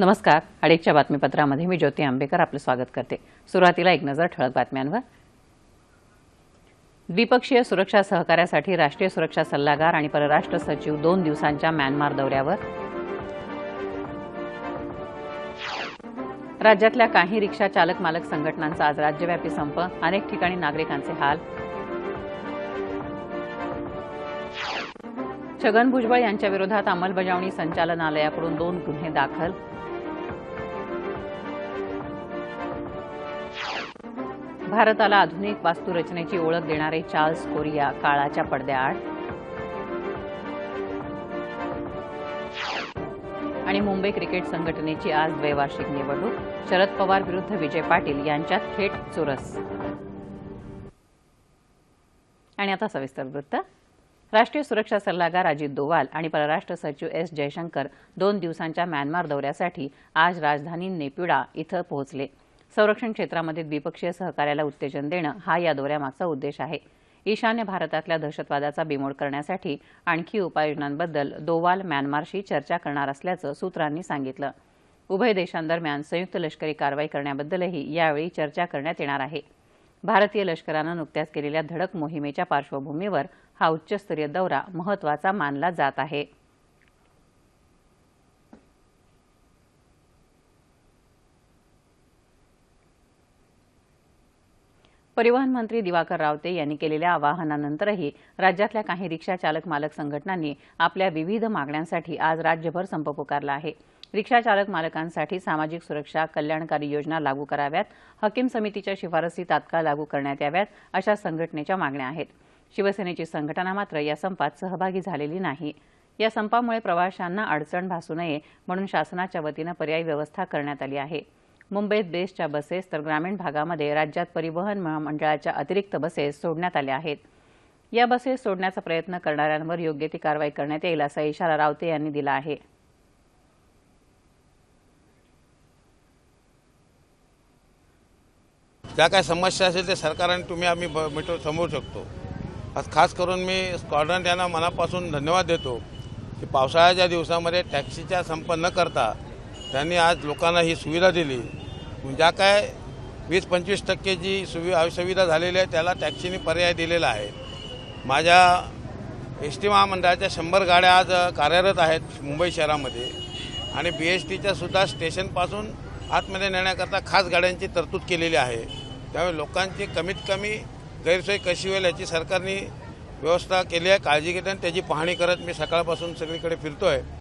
नमस्कार. अडेकच्या बातमीपत्रामध्ये मी ज्योती आंबेकर आपलं स्वागत करते. सुरुवातीला एक नजर ठळक बातम्यांवर. द्विपक्षीय सुरक्षा सहकार्यासाठी राष्ट्रीय सुरक्षा सल्लागार आणि परराष्ट्र सचिव दोन दिवसांच्या म्यानमार दौऱ्यावर. राज्यातल्या काही रिक्षा चालक मालक संघटनांचा आज राज्यव्यापी संप. अनेक ठिकाणी नागरिकांचे हाल. छगन भुजबळ यांच्या विरोधात अंमलबजावणी संचालनालयाकडून दोन गुन्हे दाखल. भारताला आधुनिक वास्तुरचनेची ओळख देणारे चार्ल्स कोरिया काळाच्या पडद्याआड. आणि मुंबई क्रिकेट संघटनेची आज द्वैवार्षिक निवडणूक. शरद पवार विरुद्ध विजय पाटील यांच्यात थेट चुरस. आणि आता सविस्तर वृत्त. राष्ट्रीय सुरक्षा सल्लागार अजित दोवाल आणि परराष्ट्र सचिव एस जयशंकर दोन दिवसांच्या म्यानमार दौऱ्यासाठी आज राजधानी नेपिडा इथं पोहोचले. संरक्षण क्षेत्रामध्ये द्विपक्षीय सहकार्याला उत्तेजन देणं हा या दौऱ्यामागचा उद्देश आहे. ईशान्य भारतातल्या दहशतवादाचा बिमोड करण्यासाठी आणखी उपाययोजनांबद्दल दोवाल म्यानमारशी चर्चा करणार असल्याचं सूत्रांनी सांगितलं. उभय देशांदरम्यान संयुक्त लष्करी कारवाई करण्याबद्दलही यावेळी चर्चा करण्यात येणार आहे. भारतीय लष्करानं नुकत्याच केलेल्या धडक मोहिमेच्या पार्श्वभूमीवर हा उच्चस्तरीय दौरा महत्त्वाचा मानला जात आहे. परिवहन मंत्री दिवाकर रावते यांनी केलेल्या आवाहनानंतरही राज्यातल्या काही रिक्षा चालक मालक संघटनांनी आपल्या विविध मागण्यांसाठी आज राज्यभर संप पुकारला आहे. रिक्षा चालक मालकांसाठी सामाजिक सुरक्षा कल्याणकारी योजना लागू कराव्यात हकीम समितीच्या शिफारसी तात्काळ लागू करण्यात याव्यात अशा संघटनेच्या मागण्या आहेत. शिवसेनेची संघटना मात्र या संपात सहभागी झालेली नाही. या संपामुळे प्रवाशांना अडचण भासू नये म्हणून शासनाच्या वतीनं पर्यायी व्यवस्था करण्यात आली आहे. मुंबईत बेस्टच्या बसेस तर ग्रामीण भागामध्ये राज्यात परिवहन महामंडळाच्या अतिरिक्त बसेस सोडण्यात आल्या आहेत. या बसेस सोडण्याचा प्रयत्न करणाऱ्यांवर योग्य ती कारवाई करण्यात येईल असा इशारा रावते यांनी दिला आहे. ज्या काय समस्या असेल ते सरकारने तुम्ही आम्ही ब- मिटव समोर शकतो. आज खास करून मी स्क्वॉड्रन यांना मनापासून धन्यवाद देतो की पावसाळ्याच्या दिवसामध्ये टॅक्सीचा संप न करता त्यांनी आज लोकांना ही सुविधा दिली. ज्या काय वीस पंचवीस टक्के जी सुवि सुविधा झालेली आहे त्याला टॅक्सीने पर्याय दिलेला आहे. माझ्या एस टी महामंडळाच्या शंभर गाड्या आज कार्यरत आहेत मुंबई शहरामध्ये आणि बी एस टीच्या सुद्धा स्टेशनपासून आतमध्ये नेण्याकरता खास गाड्यांची तरतूद केलेली आहे. त्यामुळे लोकांची कमीत कमी गैरसोय कशी होईल याची सरकारने व्यवस्था केली आहे काळजी घेते आणि त्याची पाहणी करत मी सकाळपासून सगळीकडे फिरतो आहे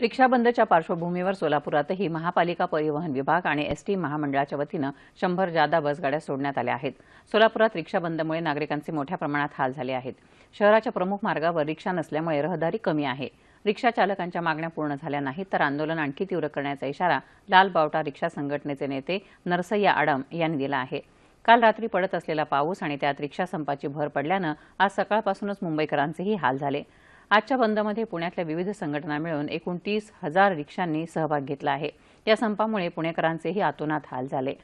रिक्षा बंदच्या पार्श्वभूमीवर सोलापुरातही महापालिका परिवहन विभाग आणि एसटी महामंडळाच्या वतीनं शंभर जादा बसगाड्या सोडण्यात आल्या आहेत. सोलापुरात रिक्षा बंदमुळे नागरिकांचे मोठ्या प्रमाणात हाल झाले आहेत. शहराच्या प्रमुख मार्गावर रिक्षा नसल्यामुळे रहदारी कमी आहे. रिक्षा चालकांच्या मागण्या पूर्ण झाल्या नाहीत तर आंदोलन आणखी तीव्र करण्याचा इशारा लाल बावटा रिक्षा संघटनेचे नेते नरसय्या आडम यांनी दिला आहे. काल रात्री पडत असलेला पाऊस आणि त्यात रिक्षा संपाची भर पडल्यानं आज सकाळपासूनच मुंबईकरांचेही हाल झाले. आजच्या बंदमध्ये पुण्यातल्या विविध संघटना मिळून एकूण तीस हजार रिक्षांनी सहभाग घेतला आहे. या संपामुळे पुणेकरांचेही आतोनात हाल झाले.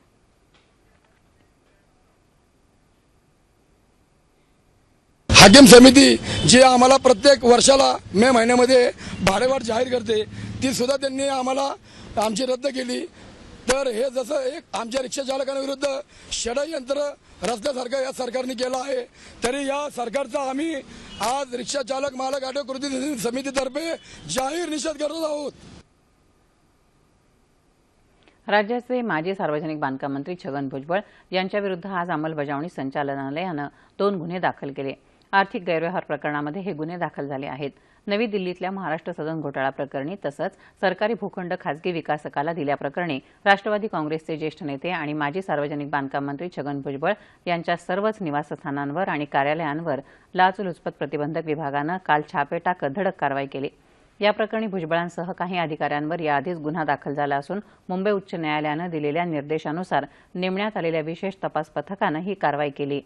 हाकीम समिती जी आम्हाला प्रत्येक वर्षाला मे महिन्यामध्ये भाडेवाढ जाहीर करते ती सुद्धा त्यांनी आम्हाला आमची रद्द केली. तर हे जसं एक आमच्या रिक्षा चालकांविरुद्ध षडयंत्र रचल्यासारखं या सरकारने केलं आहे. तरी या सरकारचा आम्ही आज रिक्षा चालक मालक आटो कृती समितीतर्फे जाहीर निषेध करत आहोत. राज्याचे माजी सार्वजनिक बांधकाम मंत्री छगन भुजबळ यांच्याविरुद्ध आज अंमलबजावणी संचालनालयानं दोन गुन्हे दाखल केले. आर्थिक गैरव्यवहार प्रकरणामध्ये हे गुन्हे दाखल झाले आहेत. नवी दिल्लीतल्या महाराष्ट्र सदन घोटाळा प्रकरणी तसंच सरकारी भूखंड खासगी विकासकाला दिल्याप्रकरणी राष्ट्रवादी काँग्रेसचे ज्येष्ठ नेते आणि माजी सार्वजनिक बांधकाम मंत्री छगन भुजबळ यांच्या सर्वच निवासस्थानांवर आणि कार्यालयांवर लाचलुचपत प्रतिबंधक विभागानं काल छापे टाकत धडक कारवाई केली. या प्रकरणी भुजबळांसह काही अधिकाऱ्यांवर याआधीच गुन्हा दाखल झाला असून मुंबई उच्च न्यायालयानं दिलेल्या निर्देशानुसार नेमण्यात आलेल्या विशेष तपास पथकानं ही कारवाई केली.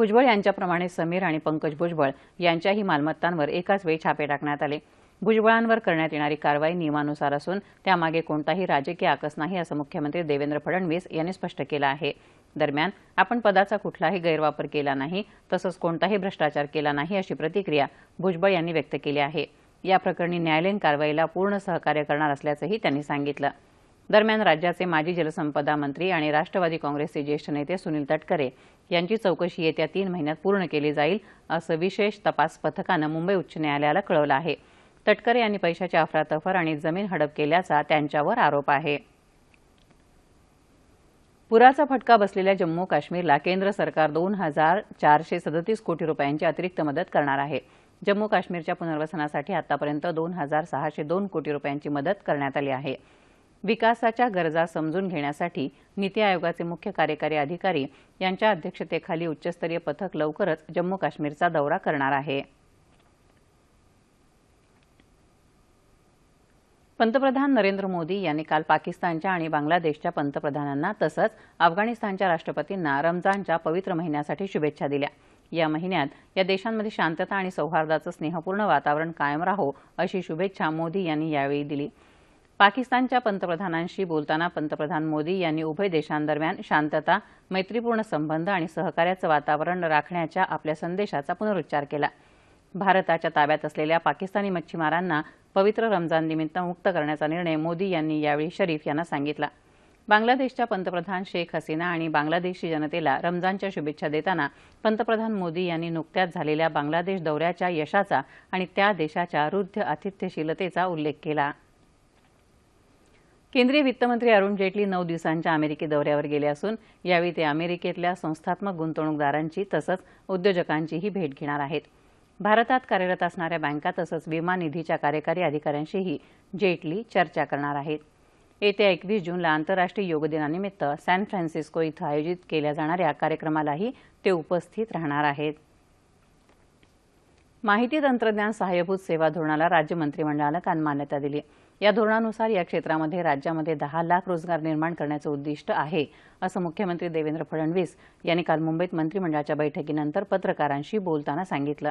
भुजबळ यांच्याप्रमाणे समीर आणि पंकज भुजबळ यांच्याही मालमत्तांवर एकाच वेळी छापे टाकण्यात आले. भुजबळांवर करण्यात येणारी कारवाई नियमानुसार असून त्यामागे कोणताही राजकीय आकस नाही असं मुख्यमंत्री देवेंद्र फडणवीस यांनी स्पष्ट केलं आहे. दरम्यान आपण पदाचा कुठलाही गैरवापर केला नाही तसंच कोणताही भ्रष्टाचार केला नाही अशी प्रतिक्रिया भुजबळ यांनी व्यक्त केली आहे. या प्रकरणी न्यायालयीन कारवाईला पूर्ण सहकार्य करणार असल्याचंही त्यांनी सांगितलं. दरम्यान राज्याचे माजी जलसंपदा मंत्री आणि राष्ट्रवादी काँग्रेसचे ज्येष्ठ नेते सुनील तटकरे यांची चौकशी येत्या तीन महिन्यात पूर्ण केली जाईल असं विशेष तपास पथकानं मुंबई उच्च न्यायालयाला कळवलं आहे. तटकरे यांनी पैशाची अफरातफर आणि जमीन हडप केल्याचा त्यांच्यावर आरोप आहे. पुराचा फटका बसलेल्या जम्मू काश्मीरला केंद्र सरकार दोन हजार चारशे सदतीस कोटी रुपयांची अतिरिक्त मदत करणार आहे. जम्मू काश्मीरच्या पुनर्वसनासाठी आतापर्यंत दोन हजार सहाशे दोन कोटी रुपयांची मदत करण्यात आली आहे. विकासाच्या गरजा समजून घेण्यासाठी नीती आयोगाचे मुख्य कार्यकारी अधिकारी यांच्या अध्यक्षतेखाली उच्चस्तरीय पथक लवकरच जम्मू काश्मीरचा दौरा करणार आहे. पंतप्रधान नरेंद्र मोदी यांनी काल पाकिस्तानच्या आणि बांगलादेशच्या पंतप्रधानांना तसंच अफगाणिस्तानच्या राष्ट्रपतींना रमजानच्या पवित्र महिन्यासाठी शुभेच्छा दिल्या. या महिन्यात या देशांमध्ये शांतता आणि सौहार्दाचं स्नेहपूर्ण वातावरण कायम राहो अशी शुभेच्छा मोदी यांनी यावेळी दिली. पाकिस्तानच्या पंतप्रधानांशी बोलताना पंतप्रधान मोदी यांनी उभय देशांदरम्यान शांतता मैत्रीपूर्ण संबंध आणि सहकार्याचं वातावरण राखण्याच्या आपल्या संदेशाचा पुनरुच्चार केला. भारताच्या ताब्यात असलेल्या पाकिस्तानी मच्छीमारांना पवित्र रमजान निमित्त मुक्त करण्याचा निर्णय मोदी यांनी यावेळी शरीफ यांना सांगितला. बांगलादेशच्या पंतप्रधान शेख हसीना आणि बांगलादेशी जनतेला रमजानच्या शुभेच्छा देताना पंतप्रधान मोदी यांनी नुकत्याच झालेल्या बांगलादेश दौऱ्याच्या यशाचा आणि त्या देशाच्या रुद्ध आतिथ्यशीलतेचा उल्लेख केला. केंद्रीय वित्तमंत्री अरुण जेटली नऊ दिवसांच्या अमेरिकी दौऱ्यावर गेले असून यावेळी ते अमेरिकेतल्या संस्थात्मक गुंतवणूकदारांची तसंच उद्योजकांचीही भेट घेणार आहेत. भारतात कार्यरत असणाऱ्या बँका तसंच विमा निधीच्या कार्यकारी अधिकाऱ्यांशीही जेटली चर्चा करणार आहेत. येत्या एकवीस जूनला आंतरराष्ट्रीय योग दिनानिमित्त सॅन फ्रान्सिस्को इथं आयोजित केल्या जाणाऱ्या कार्यक्रमालाही ते उपस्थित राहणार आहेत. माहिती तंत्रज्ञान सहाय्यभूत सेवा धोरणाला राज्य मंत्रिमंडळानं काल मान्यता दिली. या धोरणानुसार या क्षेत्रामध्ये राज्यामध्ये दहा लाख रोजगार निर्माण करण्याचं उद्दिष्ट आहे असं मुख्यमंत्री देवेंद्र फडणवीस यांनी काल मुंबईत मंत्रिमंडळाच्या बैठकीनंतर पत्रकारांशी बोलताना सांगितलं.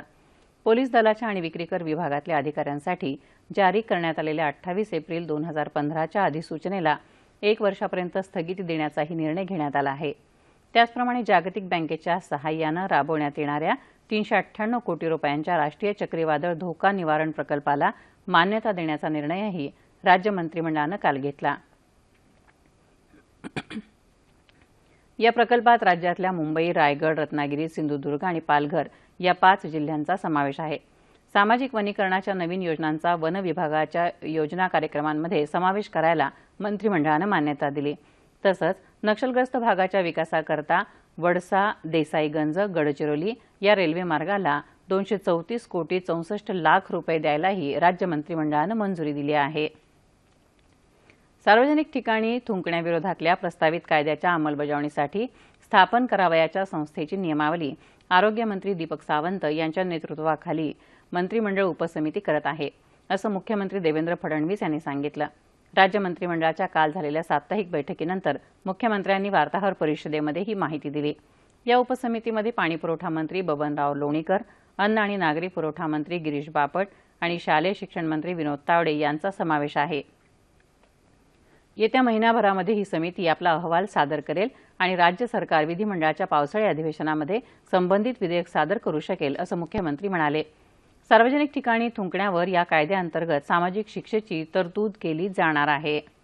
पोलीस दलाच्या आणि विक्रीकर विभागातल्या अधिकाऱ्यांसाठी जारी करण्यात आलेल्या अठ्ठावीस एप्रिल दोन हजार पंधराच्या अधिसूचनेला एक वर्षापर्यंत स्थगिती देण्याचाही निर्णय घेण्यात आला आहे. त्याचप्रमाणे जागतिक बँकेच्या सहाय्यानं राबवण्यात येणाऱ्या तीनशे अठ्ठ्याण्णव कोटी रुपयांच्या राष्ट्रीय चक्रीवादळ धोका निवारण प्रकल्पाला मान्यता देण्याचा निर्णयही राज्य मंत्रिमंडळानं काल घेतला. या प्रकल्पात राज्यातल्या मुंबई रायगड रत्नागिरी सिंधुदुर्ग आणि पालघर या पाच जिल्ह्यांचा समावेश आहे. सामाजिक वनीकरणाच्या नवीन योजनांचा वन विभागाच्या योजना कार्यक्रमांमध्ये समावेश करायला मंत्रिमंडळानं मान्यता दिली. तसंच नक्षलग्रस्त भागाच्या विकासाकरता वडसा देसाईगंज गडचिरोली या रेल्वे मार्गाला दोनशे चौतीस कोटी चौसष्ट लाख रुपये द्यायलाही राज्य मंत्रिमंडळानं मंजुरी दिली आहे. सार्वजनिक ठिकाणी थुंकण्याविरोधातल्या प्रस्तावित कायद्याच्या अंमलबजावणीसाठी स्थापन करावयाच्या संस्थेची नियमावली आरोग्यमंत्री दीपक सावंत यांच्या नेतृत्वाखाली मंत्रिमंडळ उपसमिती करत आहे असं मुख्यमंत्री देवेंद्र फडणवीस यांनी सांगितलं. राज्य मंत्रिमंडळाच्या काल झालेल्या साप्ताहिक बैठकीनंतर मुख्यमंत्र्यांनी वार्ताहर परिषदेमध्ये ही माहिती दिली. या उपसमितीमध्ये पाणीपुरवठा मंत्री बबनराव लोणीकर अन्न आणि नागरी पुरवठा मंत्री गिरीश बापट आणि शालेय शिक्षण मंत्री विनोद तावडे यांचा समावेश आहे. येत्या महिनाभरामध्ये ही समिती आपला अहवाल सादर करेल आणि राज्य सरकार विधिमंडळाच्या पावसाळी अधिवेशनामध्ये संबंधित विधेयक सादर करू शकेल असं मुख्यमंत्री म्हणाले. सार्वजनिक ठिकाणी थुंकण्यावर या कायद्याअंतर्गत सामाजिक शिक्षेची तरतूद केली जाणार आहे.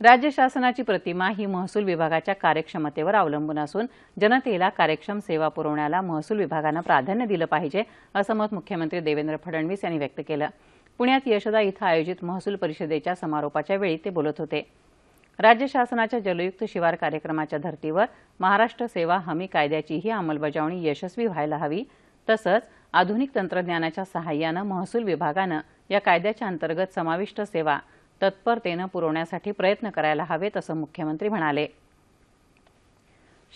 राज्य शासनाची प्रतिमा ही महसूल विभागाच्या कार्यक्षमतेवर अवलंबून असून जनतेला कार्यक्षम सेवा पुरवण्याला महसूल विभागानं प्राधान्य दिलं पाहिजे असं मत मुख्यमंत्री देवेंद्र फडणवीस यांनी व्यक्त केलं. पुण्यात यशदा इथं आयोजित महसूल परिषदेच्या समारोपाच्या वेळी ते बोलत होते. राज्य शासनाच्या जलयुक्त शिवार कार्यक्रमाच्या धर्तीवर महाराष्ट्र सेवा हमी कायद्याचीही अंमलबजावणी यशस्वी व्हायला हवी तसंच आधुनिक तंत्रज्ञानाच्या सहाय्यानं महसूल विभागानं या कायद्याच्या अंतर्गत समाविष्ट सेवा तत्परतेनं पुरवण्यासाठी प्रयत्न करायला हवेत असं मुख्यमंत्री म्हणाले.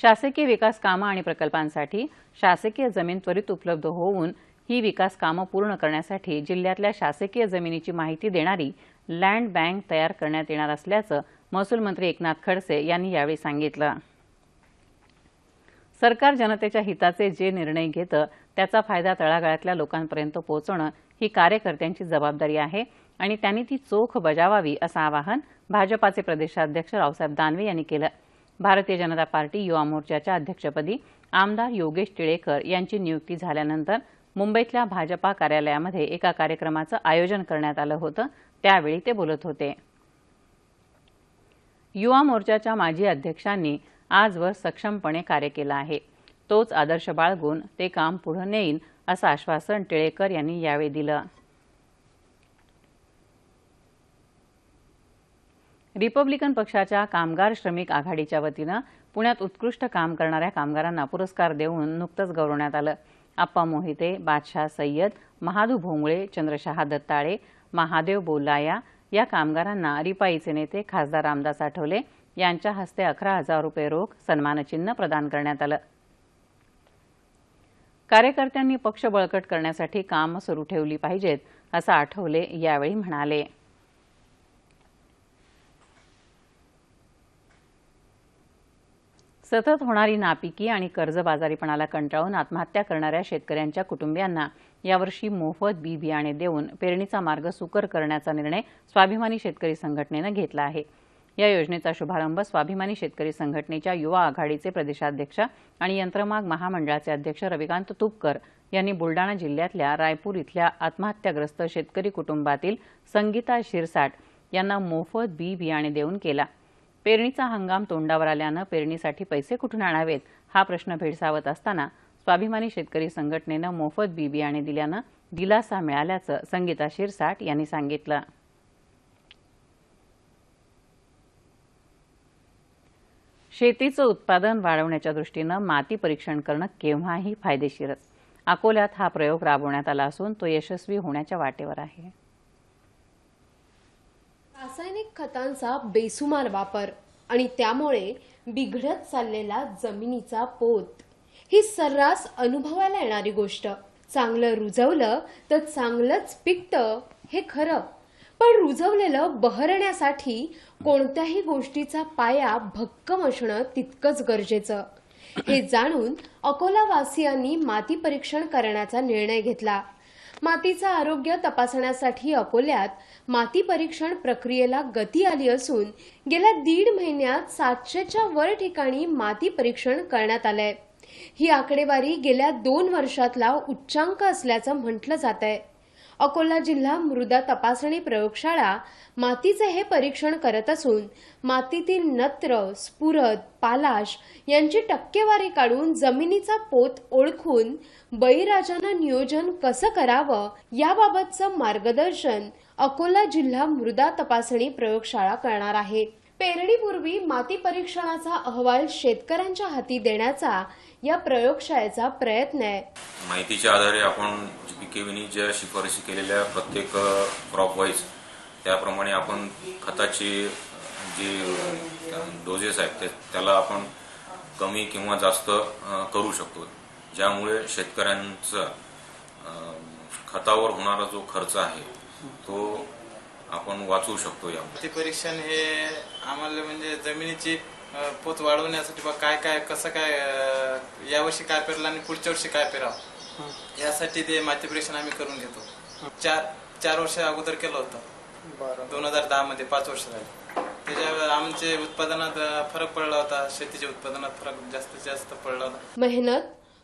शासकीय विकास कामं आणि प्रकल्पांसाठी शासकीय जमीन त्वरित उपलब्ध होऊन ही विकास कामं पूर्ण करण्यासाठी जिल्ह्यातल्या शासकीय जमिनीची माहिती देणारी लँड बँक तयार करण्यात येणार असल्याचं महसूल मंत्री एकनाथ खडसे यांनी यावेळी सांगितलं. सरकार जनतेच्या हिताचे जे निर्णय घेतं त्याचा फायदा तळागाळातल्या लोकांपर्यंत पोहोचवणं ही कार्यकर्त्यांची जबाबदारी आहे. आणि त्यांनी ती चोख बजावावी असं आवाहन भाजपाचे प्रदेशाध्यक्ष रावसाहेब दानवे यांनी केलं. भारतीय जनता पार्टी युवा मोर्चाच्या अध्यक्षपदी आमदार योगेश टिळेकर यांची नियुक्ती झाल्यानंतर मुंबईतल्या भाजपा कार्यालयामध्ये एका कार्यक्रमाचं आयोजन करण्यात आलं होतं. त्यावेळी ते बोलत होते. युवा मोर्चाच्या माजी अध्यक्षांनी आजवर सक्षमपणे कार्य केलं आहे. तोच आदर्श बाळगून ते काम पुढे नेईन असं आश्वासन टिळेकर यांनी यावेळी दिलं. रिपब्लिकन पक्षाच्या कामगार श्रमिक आघाडीच्या वतीनं पुण्यात उत्कृष्ट काम करणाऱ्या कामगारांना पुरस्कार देऊन नुकतंच गौरवण्यात आलं. आप्पा मोहिते बादशाह सय्यद महादू भोंगळे चंद्रशहा दत्ताळे महादेव बोलाया या कामगारांना रिपाईचे नेते खासदार रामदास आठवले यांच्या हस्ते अकरा हजार रुपये रोख सन्मानचिन्ह प्रदान करण्यात आलं. कार्यकर्त्यांनी पक्ष बळकट करण्यासाठी काम सुरू ठेवली पाहिजेत असं आठवले यावेळी म्हणाले. सतत होणारी नापिकी आणि कर्जबाजारीपणाला कंटाळून आत्महत्या करणाऱ्या शेतकऱ्यांच्या कुटुंबियांना यावर्षी मोफत बी बियाणे देऊन पेरणीचा मार्ग सुकर करण्याचा निर्णय स्वाभिमानी शेतकरी संघटनेनं घेतला आहे. या योजनेचा शुभारंभ स्वाभिमानी शेतकरी संघटनेच्या युवा आघाडीचे प्रदेशाध्यक्ष आणि यंत्रमाग महामंडळाचे अध्यक्ष रविकांत तुपकर यांनी बुलडाणा जिल्ह्यातल्या रायपूर इथल्या आत्महत्याग्रस्त शेतकरी कुटुंबातील संगीता शिरसाट यांना मोफत बी बियाणे देऊन केला. पेरणीचा हंगाम तोंडावर आल्यानं पेरणीसाठी पैसे कुठून आणावेत? हा प्रश्न भेडसावत असताना स्वाभिमानी शेतकरी संघटनेनं मोफत बी बियाणे दिल्यानं दिलासा मिळाल्याचं संगीता शिरसाट यांनी सांगितलं. शेतीचं उत्पादन वाढवण्याच्या दृष्टीनं माती परीक्षण करणं केव्हाही फायदेशीरच. अकोल्यात हा प्रयोग राबवण्यात आला असून तो यशस्वी होण्याच्या वाटेवर आहे. रासायनिक खतांचा बेसुमार वापर आणि त्यामुळे बिघडत चाललेला जमिनीचा पोत. ही सर्रास अनुभवायला येणारी गोष्ट. चांगलं रुजवलं तर चांगलंच पिकतं हे खरं. पण रुजवलेलं बहरण्यासाठी कोणत्याही गोष्टीचा पाया भक्कम असणं तितकंच गरजेचं. हे जाणून अकोलावासियांनी माती परीक्षण करण्याचा निर्णय घेतला. मातीचं आरोग्य तपासण्यासाठी अकोल्यात माती परीक्षण प्रक्रियेला गती आली असून गेल्या दीड महिन्यात सातशेच्या वर ठिकाणी माती परीक्षण करण्यात आलंय. ही आकडेवारी गेल्या दोन वर्षातला उच्चांक असल्याचं म्हटलं जात आहे अकोला जिल्हा मृदा तपासणी प्रयोगशाळा मातीचे हे परीक्षण करत असून मातीतील नत्र स्फुरद पालाश यांची टक्केवारी काढून जमिनीचा पोत ओळखून बळीराजानं नियोजन कसं करावं याबाबतचं मार्गदर्शन अकोला जिल्हा मृदा तपासणी प्रयोगशाळा करणार आहे. पेरणीपूर्वी माती परीक्षणाचा अहवाल शेतकऱ्यांच्या हाती देण्याचा या प्रयोगशाळेचा प्रयत्न आहे. माहितीच्या आधारे आपण केविनी ज्या शिफारशी केलेल्या प्रत्येक क्रॉप वाईज त्याप्रमाणे आपण खताचे जे डोजेस आहेत ते त्याला आपण कमी किंवा जास्त करू शकतो. ज्यामुळे शेतकऱ्यांचा खतावर होणारा जो खर्च आहे तो आपण वाचवू शकतो यामध्ये. ते परीक्षण हे आम्हाला म्हणजे जमिनीची पोत वाढवण्यासाठी बा काय काय कसं काय यावर्षी काय पेरलं आणि पुढच्या वर्षी काय पेरावं? यासाठी ते माती परीक्षण आम्ही करून घेतो. चार चार वर्ष अगोदर केलं होतं. दोन हजार दहा मध्ये पाच वर्ष झाली. त्याच्यावर आमचे उत्पादनात फरक पडला होता. शेतीच्या उत्पादनात फरक जास्तीत जास्त पडला होता. मेहनत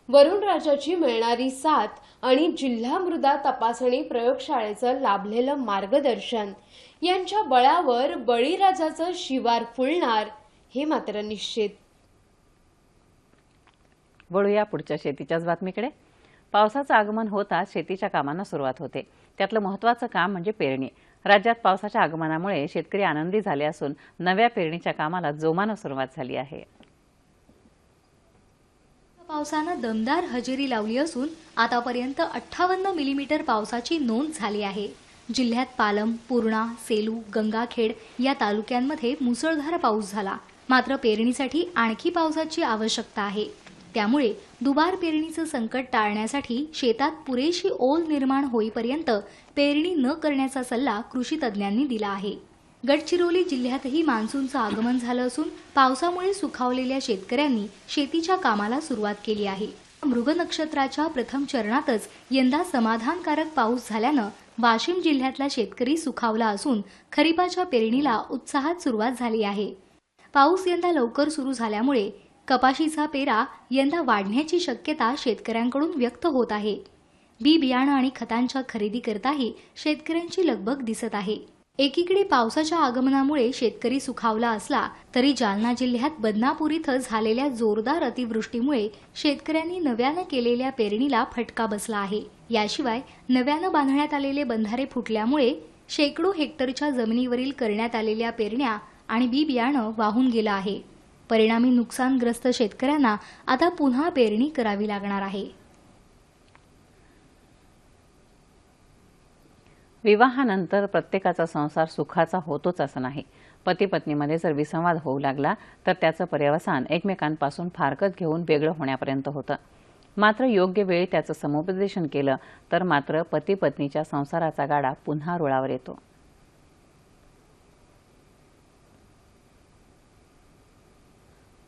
वरुण राजाची मिळणारी साथ आणि जिल्हा मृदा तपासणी प्रयोगशाळेचं लाभलेलं मार्गदर्शन. यांच्या बळावर बळीराजाचं शिवार फुलणार. हे मात्र निश्चित. वळूया पुढच्या शेतीच्याच बातमीकडे. पावसाचं आगमन होताच शेतीच्या कामांना सुरुवात होते. त्यातलं महत्वाचं काम म्हणजे पेरणी. राज्यात पावसाच्या आगमनामुळे शेतकरी आनंदी झाले असून नव्या पेरणीच्या कामाला जोमानं सुरुवात झाली आहे. पावसानं दमदार हजेरी लावली असून आतापर्यंत अठ्ठावन्न मिलीमीटर पावसाची नोंद झाली आहे. जिल्ह्यात पालम पूर्णा सेलू गंगाखेड या तालुक्यांमध्ये मुसळधार पाऊस झाला. मात्र पेरणीसाठी आणखी पावसाची आवश्यकता आहे. त्यामुळे दुबार पेरणीचं संकट टाळण्यासाठी शेतात पुरेशी ओल निर्माण होईपर्यंत पेरणी न करण्याचा सल्ला कृषी तज्ज्ञांनी दिला आहे. गडचिरोली जिल्ह्यातही मान्सूनचं आगमन झालं असून पावसामुळे सुखावलेल्या शेतकऱ्यांनी शेतीच्या कामाला सुरुवात केली आहे. मृग नक्षत्राच्या प्रथम चरणातच यंदा समाधानकारक पाऊस झाल्यानं वाशिम जिल्ह्यातला शेतकरी सुखावला असून खरीपाच्या पेरणीला उत्साहात सुरुवात झाली आहे. पाऊस यंदा लवकर सुरू झाल्यामुळे कपाशीचा पेरा यंदा वाढण्याची शक्यता शेतकऱ्यांकडून व्यक्त होत आहे. बी बियाणं आणि खतांच्या खरेदीकरताही शेतकऱ्यांची लगबग दिसत आहे. एकीकडे पावसाच्या आगमनामुळे शेतकरी सुखावला असला तरी जालना जिल्ह्यात बदनापूर इथं झालेल्या जोरदार अतिवृष्टीमुळे शेतकऱ्यांनी नव्यानं केलेल्या पेरणीला फटका बसला आहे. याशिवाय नव्यानं बांधण्यात आलेले बंधारे फुटल्यामुळे शेकडो हेक्टरच्या जमिनीवरील करण्यात आलेल्या पेरण्या आणि बी बियाणं वाहून गेलं आहे. परिणामी नुकसानग्रस्त शेतकऱ्यांना आता पुन्हा पेरणी करावी लागणार आहे. विवाहानंतर प्रत्येकाचा संसार सुखाचा होतोच असं नाही. पती पत्नीमध्ये जर विसंवाद होऊ लागला तर त्याचं पर्यवसान एकमेकांपासून फारकत घेऊन वेगळं होण्यापर्यंत होतं. मात्र योग्य वेळी त्याचं समुपदेशन केलं तर मात्र पती पत्नीच्या संसाराचा गाडा पुन्हा रुळावर येतो.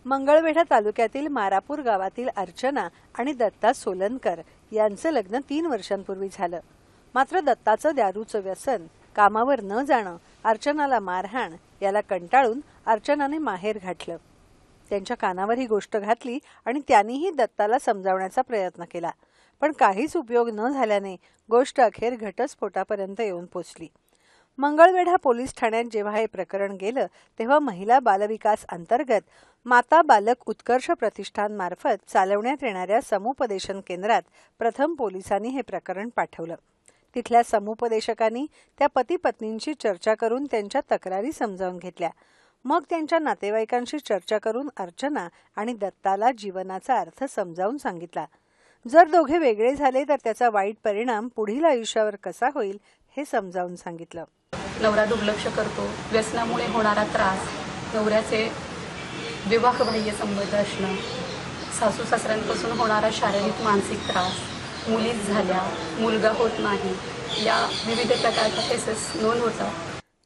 मंगळवेढा तालुक्यातील मारापूर गावातील अर्चना आणि दत्ता सोलनकर यांचं लग्न तीन वर्षांपूर्वी झालं. मात्र दत्ताचं दारूचं व्यसन कामावर न जाणं अर्चनाला मारहाण याला कंटाळून अर्चनाने माहेर घातलं. त्यांच्या कानावर ही गोष्ट घातली आणि त्यांनीही दत्ताला समजावण्याचा प्रयत्न केला. पण काहीच उपयोग न झाल्याने गोष्ट अखेर घटस्फोटापर्यंत येऊन पोचली. मंगळवेढा पोलीस ठाण्यात जेव्हा हे प्रकरण गेलं तेव्हा महिला बालविकास अंतर्गत माता बालक उत्कर्ष प्रतिष्ठान मार्फत चालवण्यात येणाऱ्या समुपदेशन केंद्रात प्रथम पोलिसांनी हे प्रकरण पाठवलं. तिथल्या समुपदेशकांनी त्या पती पत्नींशी चर्चा करून त्यांच्या तक्रारी समजावून घेतल्या. मग त्यांच्या नातेवाईकांशी चर्चा करून अर्चना आणि दत्ताला जीवनाचा अर्थ समजावून सांगितला. जर दोघे वेगळे झाले तर त्याचा वाईट परिणाम पुढील आयुष्यावर कसा होईल हे समजावून सांगितलं. नवरा दुर्लक्ष करतो व्यसनामुळे होणारा त्रास नवऱ्याचे विवाहबाह्य संबंध असणं सासू सासऱ्यांपासून होणारा शारीरिक मानसिक त्रास मुलीच झाल्या मुलगा होत नाही या विविध प्रकारच्या केसेस नोंद होतात.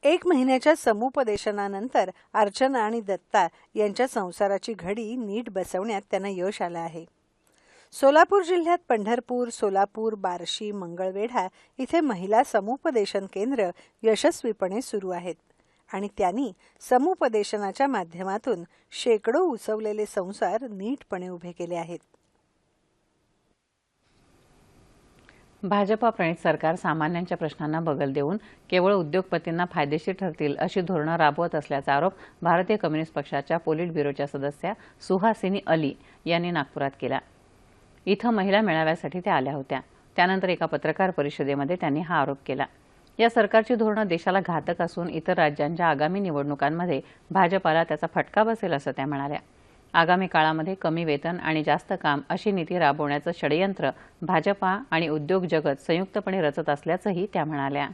एक महिन्याच्या समुपदेशनानंतर अर्चना आणि दत्ता यांच्या संसाराची घडी नीट बसवण्यात त्यांना यश आलं आहे. सोलापूर जिल्ह्यात पंढरपूर सोलापूर बार्शी मंगळवेढा इथे महिला समुपदेशन केंद्र यशस्वीपणे सुरू आहेत. आणि त्यांनी समुपदेशनाच्या माध्यमातून शेकडो उसवलेले संसार नीटपणे उभे केले आहेत. भाजपा प्रणित सरकार सामान्यांच्या प्रश्नांना बगल देऊन केवळ उद्योगपतींना फायदेशीर ठरतील अशी धोरणं राबवत असल्याचा आरोप भारतीय कम्युनिस्ट पक्षाच्या पोलिट ब्युरोच्या सदस्या सुहासिनी अली यांनी नागपुरात केला. इथं महिला मेळाव्यासाठी त्या आल्या होत्या. त्यानंतर एका पत्रकार परिषदेमध्ये त्यांनी हा आरोप केला. या सरकारची धोरणं देशाला घातक असून इतर राज्यांच्या आगामी निवडणुकांमध्ये भाजपाला त्याचा फटका बसेल असं त्या म्हणाल्या. आगामी काळामध्ये कमी वेतन आणि जास्त काम अशी नीती राबवण्याचं षडयंत्र भाजपा आणि उद्योग जगत संयुक्तपणे रचत असल्याचंही त्या म्हणाल्या.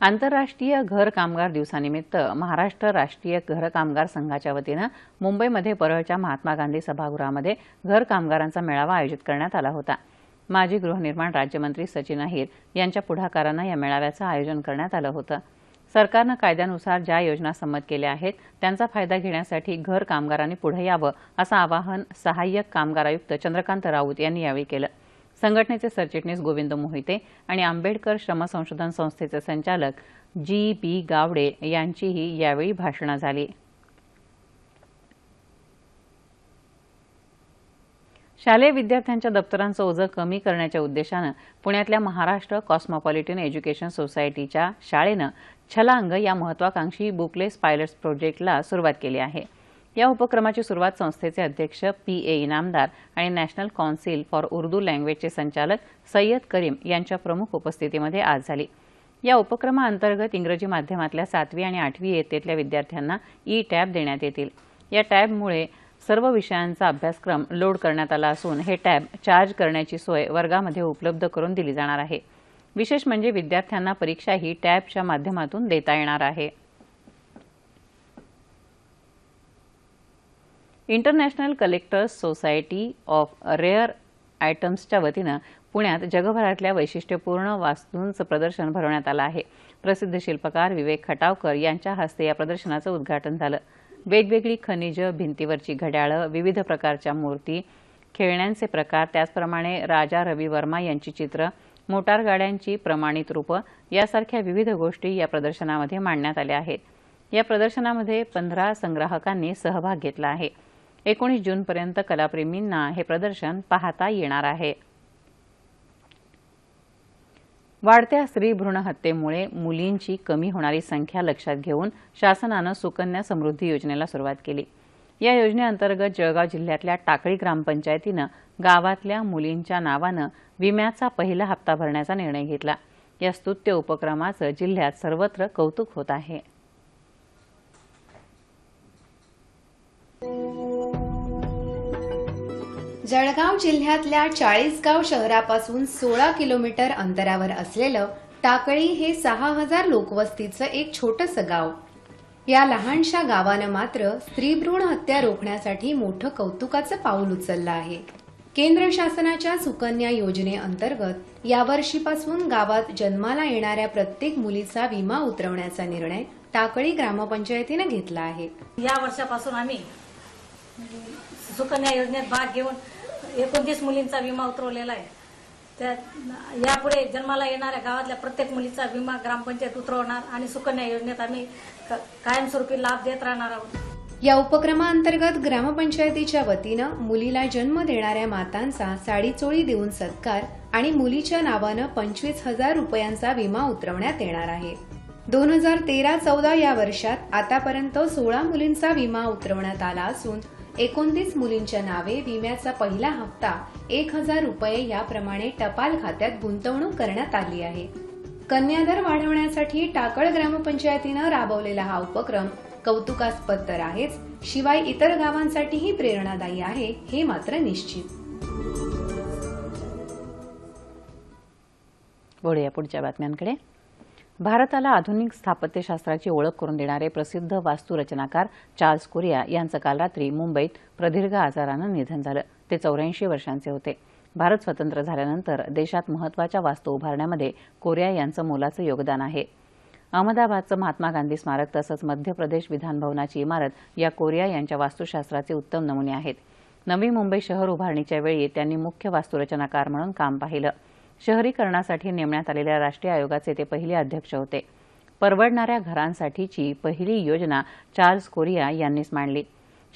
आंतरराष्ट्रीय घर कामगार दिवसानिमित्त महाराष्ट्र राष्ट्रीय घर कामगार संघाच्या वतीनं मुंबईमध्ये परळच्या महात्मा गांधी सभागृहामध्ये घर कामगारांचा मेळावा आयोजित करण्यात आला होता. माजी गृहनिर्माण राज्यमंत्री सचिन अहिर यांच्या पुढाकारानं या मेळाव्याचं आयोजन करण्यात आलं होतं. सरकारनं कायद्यानुसार ज्या योजना संमत केल्या आहेत त्यांचा फायदा घेण्यासाठी घर कामगारांनी पुढे यावं असं आवाहन सहाय्यक कामगार आयुक्त चंद्रकांत राऊत यांनी यावेळी केलं. संघटनेचे सरचिटणीस गोविंद मोहिते आणि आंबेडकर श्रम संशोधन संस्थेचे संचालक जी बी गावडे यांचीही यावेळी भाषणं झाली. शालेय विद्यार्थ्यांच्या दप्तरांचं ओझं कमी करण्याच्या उद्देशानं पुण्यातल्या महाराष्ट्र कॉस्मॉपॉलिटन एज्युकेशन सोसायटीच्या शाळेनं छलांग या महत्वाकांक्षी बुकलेस पायलट्स प्रोजेक्टला सुरुवात केली आहे. या उपक्रमाची सुरुवात संस्थेचे अध्यक्ष पी ए इनामदार आणि नॅशनल कौन्सिल फॉर उर्दू लँग्वेजचे संचालक सय्यद करीम यांच्या प्रमुख उपस्थितीमध्ये आज झाली. या उपक्रमाअंतर्गत इंग्रजी माध्यमातल्या सातवी आणि आठवी इयत्तेतल्या विद्यार्थ्यांना ई टॅब देण्यात येतील. या टॅबमुळे सर्व विषयांचा अभ्यासक्रम लोड करण्यात आला असून हे टॅब चार्ज करण्याची सोय वर्गामध्ये उपलब्ध करून दिली जाणार आहे. विशेष म्हणजे विद्यार्थ्यांना परीक्षा ही टॅबच्या माध्यमातून देता येणार आहे. International collectors society of rare आयटम्सच्या वतीनं पुण्यात जगभरातल्या वैशिष्ट्यपूर्ण वास्तूंचं प्रदर्शन भरवण्यात आलं आहे. प्रसिद्ध शिल्पकार विवेक खटावकर यांच्या हस्ते या प्रदर्शनाचं उद्घाटन झालं. वेगवेगळी खनिजं भिंतीवरची घड्याळं विविध प्रकारच्या मूर्ती खेळण्यांचे प्रकार त्याचप्रमाणे राजा रवी वर्मा यांची चित्र मोटार गाड्यांची प्रमाणित रूपं यासारख्या विविध गोष्टी या प्रदर्शनामध्ये मांडण्यात आल्या आहेत. या प्रदर्शनामध्ये पंधरा संग्राहकांनी सहभाग घेतला आहे. एकोणीस जूनपर्यंत कलाप्रेमींना हे प्रदर्शन पाहता येणार आहे. वाढत्या स्त्री भ्रूण हत्येमुळे मुलींची कमी होणारी संख्या लक्षात घेऊन शासनानं सुकन्या समृद्धी योजनेला सुरुवात केली. या योजनेअंतर्गत जळगाव जिल्ह्यातल्या टाकळी ग्रामपंचायतीनं गावातल्या मुलींच्या नावानं विम्याचा पहिला हप्ता भरण्याचा निर्णय घेतला. या स्तुत्य उपक्रमाचं जिल्ह्यात सर्वत्र कौतुक होत आहे. जळगाव जिल्ह्यातल्या चाळीसगाव शहरापासून सोळा किलोमीटर अंतरावर असलेलं टाकळी हे सहा हजार लोकवस्तीचं एक छोटंसं गाव. या लहानशा गावानं मात्र स्त्रीभ्रूण हत्या रोखण्यासाठी मोठं कौतुकाचं पाऊल उचललं आहे. केंद्र शासनाच्या सुकन्या योजनेअंतर्गत यावर्षीपासून गावात जन्माला येणाऱ्या प्रत्येक मुलीचा विमा उतरवण्याचा निर्णय टाकळी ग्रामपंचायतीनं घेतला आहे. या वर्षापासून आम्ही सुकन्या योजनेत भाग घेऊन एकोणतीस मुलींचा विमा उतरवलेला आहे. त्या यापुढे जन्माला येणाऱ्या गावातल्या प्रत्येक मुलीचा विमा ग्रामपंचायत उतरवणार आणि सुकन्या योजनेत आम्ही क- कायमस्वरूपी लाभ देत राहणार आहोत. या उपक्रमाअंतर्गत ग्रामपंचायतीच्या वतीनं मुलीला जन्म देणाऱ्या मातांचा साडीचोळी देऊन सत्कार आणि मुलीच्या नावानं पंचवीस हजार रुपयांचा विमा उतरवण्यात येणार आहे. दोन हजार तेरा चौदा या वर्षात आतापर्यंत सोळा मुलींचा विमा उतरवण्यात आला असून एकोणतीस मुलींच्या नावे विम्याचा पहिला हप्ता एक हजार रुपये याप्रमाणे टपाल खात्यात गुंतवणूक करण्यात आली आहे. कन्यादर वाढवण्यासाठी टाकळ ग्रामपंचायतीनं राबवलेला हा उपक्रम कौतुकास्पद तर आहेच शिवाय इतर गावांसाठीही प्रेरणादायी आहे हे मात्र निश्चित. पुढच्या बातम्यांकडे. भारताला आधुनिक स्थापत्यशास्त्राची ओळख करून देणारे प्रसिद्ध वास्तुरचनाकार चार्ल्स कोरिया यांचं काल रात्री मुंबईत प्रदीर्घ आजारानं निधन झालं. ते चौऱ्याऐंशी वर्षांचे होते. भारत स्वतंत्र झाल्यानंतर देशात महत्त्वाच्या वास्तू उभारण्यामध्ये कोरिया यांचं मोलाचं योगदान आहे. अहमदाबादचं महात्मा गांधी स्मारक तसंच मध्य प्रदेश विधानभवनाची इमारत या कोरिया यांच्या वास्तुशास्त्राचे उत्तम नमुने आहेत. नवी मुंबई शहर उभारणीच्या वेळी त्यांनी मुख्य वास्तुरचनाकार म्हणून काम पाहिलं. शहरीकरणासाठी नेमण्यात आलेल्या राष्ट्रीय आयोगाचे ते पहिले अध्यक्ष होते. परवडणाऱ्या घरांसाठीची पहिली योजना चार्ल्स कोरिया यांनीच मांडली.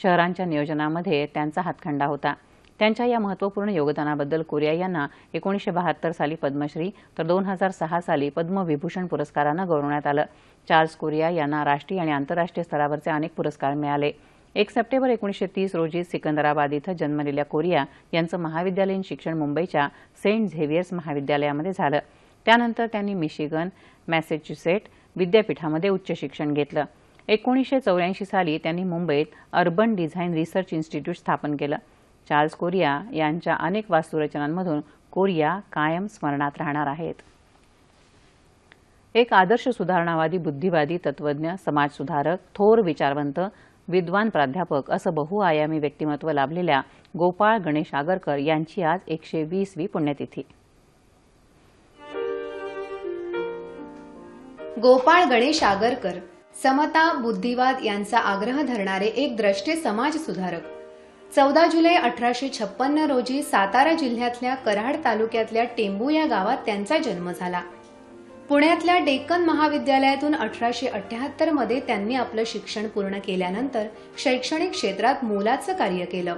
शहरांच्या नियोजनामध्ये त्यांचा हातखंडा होता. त्यांच्या या महत्त्वपूर्ण योगदानाबद्दल कोरिया यांना एकोणीसशे बहात्तर साली पद्मश्री तर दोन हजार सहा साली पद्मविभूषण पुरस्कारानं गौरवण्यात आलं. चार्ल्स कोरिया यांना राष्ट्रीय आणि आंतरराष्ट्रीय स्तरावरचे अनेक पुरस्कार मिळाले. एक सप्टेंबर एकोणीसशे तीस रोजी सिकंदराबाद इथं जन्मलेल्या कोरिया यांचं महाविद्यालयीन शिक्षण मुंबईच्या सेंट झेवियर्स महाविद्यालयामध्ये झालं. त्यानंतर त्यांनी मिशिगन मॅसेच्युसेट विद्यापीठामध्ये उच्च शिक्षण घेतलं. एकोणीसशे चौऱ्याऐंशी साली त्यांनी मुंबईत अर्बन डिझाईन रिसर्च इन्स्टिट्यूट स्थापन केलं. चार्ल्स कोरिया यांच्या अनेक वास्तुरचनांमधून कोरिया कायम स्मरणात राहणार आहेत. एक आदर्श सुधारणावादी बुद्धिवादी तत्वज्ञ समाजसुधारक थोर विचारवंत विद्वान प्राध्यापक असं बहुआयामी व्यक्तिमत्व लाभलेल्या गोपाळ गणेश आगरकर यांची आज एकशे वीसवी पुण्यतिथी. गोपाळ गणेश आगरकर समता बुद्धिवाद यांचा आग्रह धरणारे एक द्रष्टे समाज सुधारक. चौदा जुलै अठराशे छप्पन्न रोजी सातारा जिल्ह्यातल्या कराड तालुक्यातल्या टेंबू या गावात त्यांचा जन्म झाला. पुण्यातल्या डेक्कन महाविद्यालयातून अठराशे अठ्याहत्तरमध्ये त्यांनी आपलं शिक्षण पूर्ण केल्यानंतर शैक्षणिक क्षेत्रात मोलाचं कार्य केलं.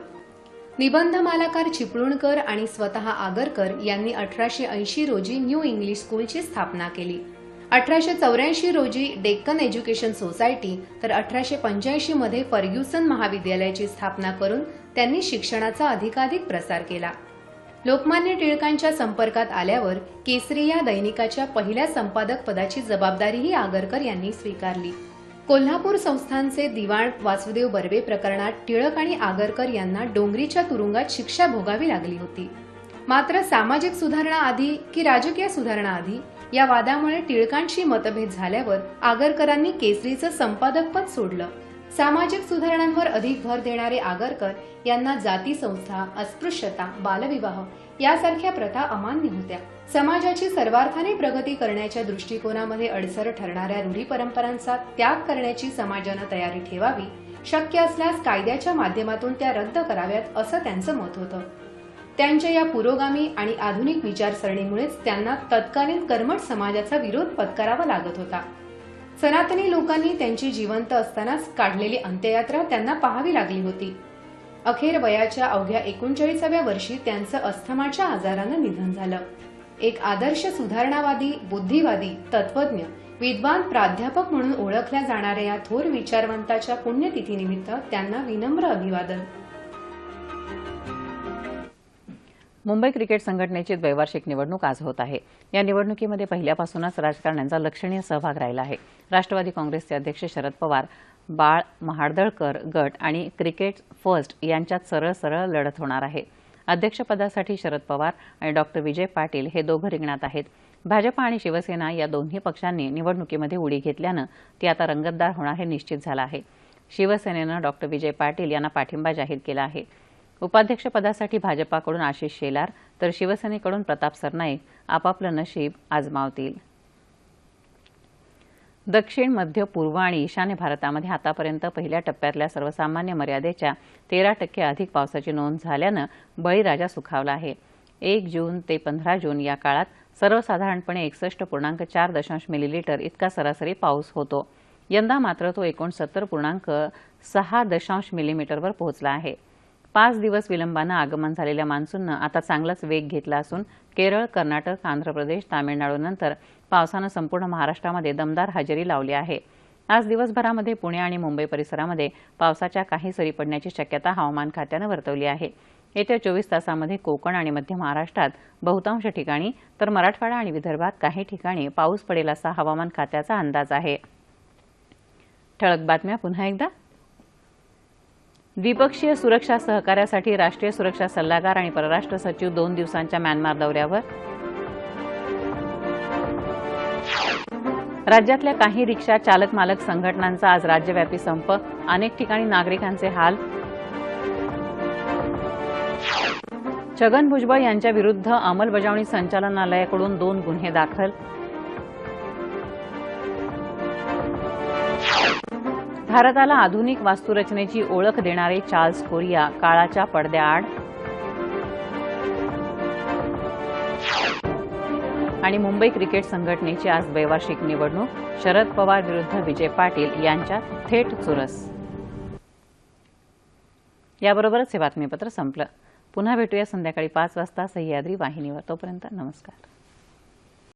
निबंध मालाकार चिपळूणकर आणि स्वतः आगरकर यांनी अठराशे ऐंशी रोजी न्यू इंग्लिश स्कूलची स्थापना केली. अठराशे चौऱ्याऐंशी रोजी डेक्कन एज्युकेशन सोसायटी तर अठराशे पंच्याऐंशी मध्ये फर्ग्युसन महाविद्यालयाची स्थापना करून त्यांनी शिक्षणाचा अधिकाधिक प्रसार केला. लोकमान्य टिळकांच्या संपर्कात आल्यावर केसरी या दैनिकाच्या पहिल्या संपादक पदाची जबाबदारीही आगरकर यांनी स्वीकारली. कोल्हापूर संस्थानचे दिवाण वासुदेव बर्वे प्रकरणात टिळक आणि आगरकर यांना डोंगरीच्या तुरुंगात शिक्षा भोगावी लागली होती. मात्र सामाजिक सुधारणा आधी की राजकीय सुधारणा आधी या वादामुळे टिळकांशी मतभेद झाल्यावर आगरकरांनी केसरीचं संपादकपद सोडलं. सामाजिक सुधारणांवर अधिक भर देणारे आगरकर यांना जाती संस्था अस्पृश्यता बालविवाह यासारख्या प्रथा अमान्य होत्या. समाजाची सर्वार्थाने प्रगती करण्याच्या दृष्टिकोनामध्ये अडसर ठरणाऱ्या रूढी परंपरांचा त्याग करण्याची समाजानं तयारी ठेवावी शक्य असल्यास कायद्याच्या माध्यमातून त्या रद्द कराव्यात असं त्यांचं मत होतं. त्यांच्या या पुरोगामी आणि आधुनिक विचारसरणीमुळेच त्यांना तत्कालीन कर्मठ समाजाचा विरोध पत्करावा लागत होता. सनातनी लोकांनी त्यांची जिवंत असतानाच काढलेली अंत्ययात्रा त्यांना पाहावी लागली होती. अखेर वयाच्या अवघ्या एकोणचाळीसाव्या वर्षी त्यांचं अस्थमाच्या आजारानं निधन झालं. एक आदर्श सुधारणावादी बुद्धिवादी तत्वज्ञ विद्वान प्राध्यापक म्हणून ओळखल्या जाणाऱ्या या थोर विचारवंताच्या पुण्यतिथीनिमित्त त्यांना विनम्र अभिवादन. मुंबई क्रिकेट संघटनेची द्वैवार्षिक निवडणूक आज होत आहे. या निवडणुकीमध्ये पहिल्यापासूनच राजकारण्यांचा लक्षणीय सहभाग राहिला आहे. राष्ट्रवादी काँग्रेसचे अध्यक्ष शरद पवार बाळ महाडदळकर गट आणि क्रिकेट फर्स्ट यांच्यात सरळ सरळ लढत होणार आहे. अध्यक्षपदासाठी शरद पवार आणि डॉक्टर विजय पाटील हे दोघं रिंगणात आहेत. भाजपा आणि शिवसेना या दोन्ही पक्षांनी निवडणुकीमध्ये उडी घेतल्यानं ती आता रंगतदार होणार हे निश्चित झालं आहे. शिवसेनेनं डॉक्टर विजय पाटील यांना पाठिंबा जाहीर केला आहे. उपाध्यक्षपदासाठी भाजपाकडून आशिष शेलार तर शिवसेनेकडून प्रताप सरनाईक आपापलं नशीब आजमावतील. दक्षिण मध्य पूर्व आणि ईशान्य भारतामध्ये आतापर्यंत पहिल्या टप्प्यातल्या सर्वसामान्य मर्यादेच्या तेरा टक्के अधिक पावसाची नोंद झाल्यानं बळीराजा सुखावला आहे. एक जून ते पंधरा जून या काळात सर्वसाधारणपणे एकसष्ट पूर्णांक चार दशांश मिलीलीटर इतका सरासरी पाऊस होतो. यंदा मात्र तो एकोणसत्तर पूर्णांक सहा दशांश मिलीमीटरवर पोहोचला आहे. पाच दिवस विलंबानं आगमन झालेल्या मान्सूननं आता चांगलाच वेग घेतला असून केरळ कर्नाटक आंध्र प्रदेश तामिळनाडूनंतर पावसानं संपूर्ण महाराष्ट्रामध्ये दमदार हजेरी लावली आहे. आज दिवसभरामध्ये पुणे आणि मुंबई परिसरामध्ये पावसाच्या काही सरी पडण्याची शक्यता हवामान खात्यानं वर्तवली आहे. येत्या चोवीस तासामध्ये कोकण आणि मध्य महाराष्ट्रात बहुतांश ठिकाणी तर मराठवाडा आणि विदर्भात काही ठिकाणी पाऊस पडेल असा हवामान खात्याचा अंदाज आहे. ठळक बातम्या पुन्हा एकदा. द्विपक्षीय सुरक्षा सहकार्यासाठी राष्ट्रीय सुरक्षा सल्लागार आणि परराष्ट्र सचिव दोन दिवसांच्या म्यानमार दौऱ्यावर. राज्यातल्या काही रिक्षा चालक मालक संघटनांचा आज राज्यव्यापी संप. अनेक ठिकाणी नागरिकांचे हाल. छगन भुजबळ यांच्या विरुद्ध अंमलबजावणी संचालनालयाकडून दोन गुन्हे दाखल. भारताला आधुनिक वास्तुरचनेची ओळख देणारे चार्ल्स कोरिया काळाच्या पडद्याआड. आणि मुंबई क्रिकेट संघटनेची आज द्वैवार्षिक निवडणूक शरद पवार विरुद्ध विजय पाटील यांच्यात थेट चुरस. याबरोबरच हे बातमीपत्र संपलं. पुन्हा भेटूया संध्याकाळी पाच वाजता सह्याद्री वाहिनीवर. तोपर्यंत नमस्कार.